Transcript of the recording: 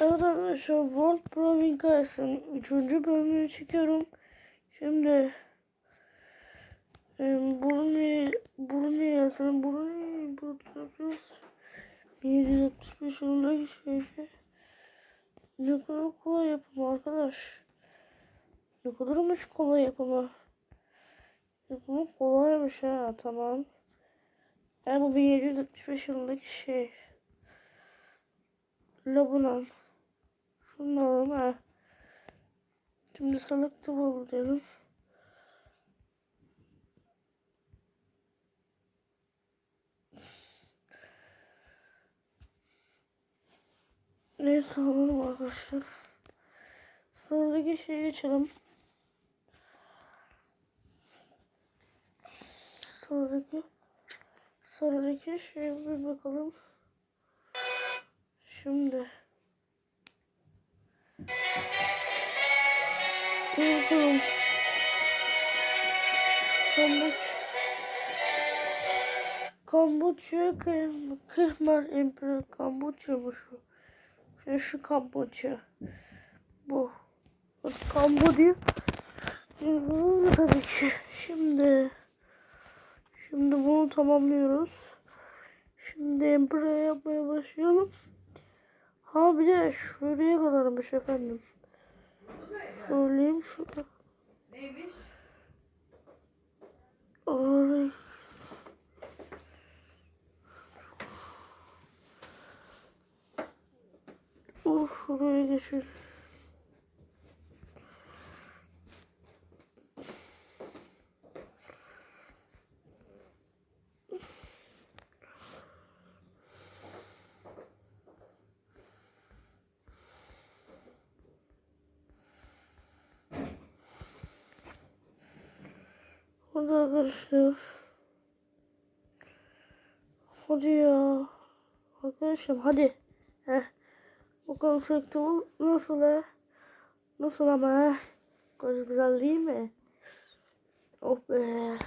Evet arkadaşlar World Pro hikayesinin 3. bölümünü çekiyorum. Şimdi e, Brunei Brunei yazalım. Brunei burada yapıyoruz. 1765 yılındaki şeydi. Ne kadar kolay yapımı arkadaş. Ne kadarmış kolay yapımı. Yapımı kolaymış ha tamam. Yani bu 1765 yılındaki şey. Labunan. Şunu alalım ha. Şimdi selectable diyelim. Neyse alalım arkadaşlar. Sonraki şeye geçelim. Sonraki sonraki şeye bir bakalım. Şimdi Bakalım. Kamboç. Kamboçya, Kıh- Kıhmer Emperor Kamboçya bu şu. Şu, şu Kamboçya. Bu. Bu tabii ki. Şimdi. Şimdi bunu tamamlıyoruz. Şimdi Emperor yapmaya başlayalım. Ha bir de şuraya kadarmış efendim. Söyleyeyim şurada. Neymiş? Ay. Of şuraya geçelim. Hadi arkadaşlar. Hadi ya. Arkadaşım hadi. Heh. Bakalım sektör nasıl he? Nasıl ama he? Güzel değil mi? Oh be.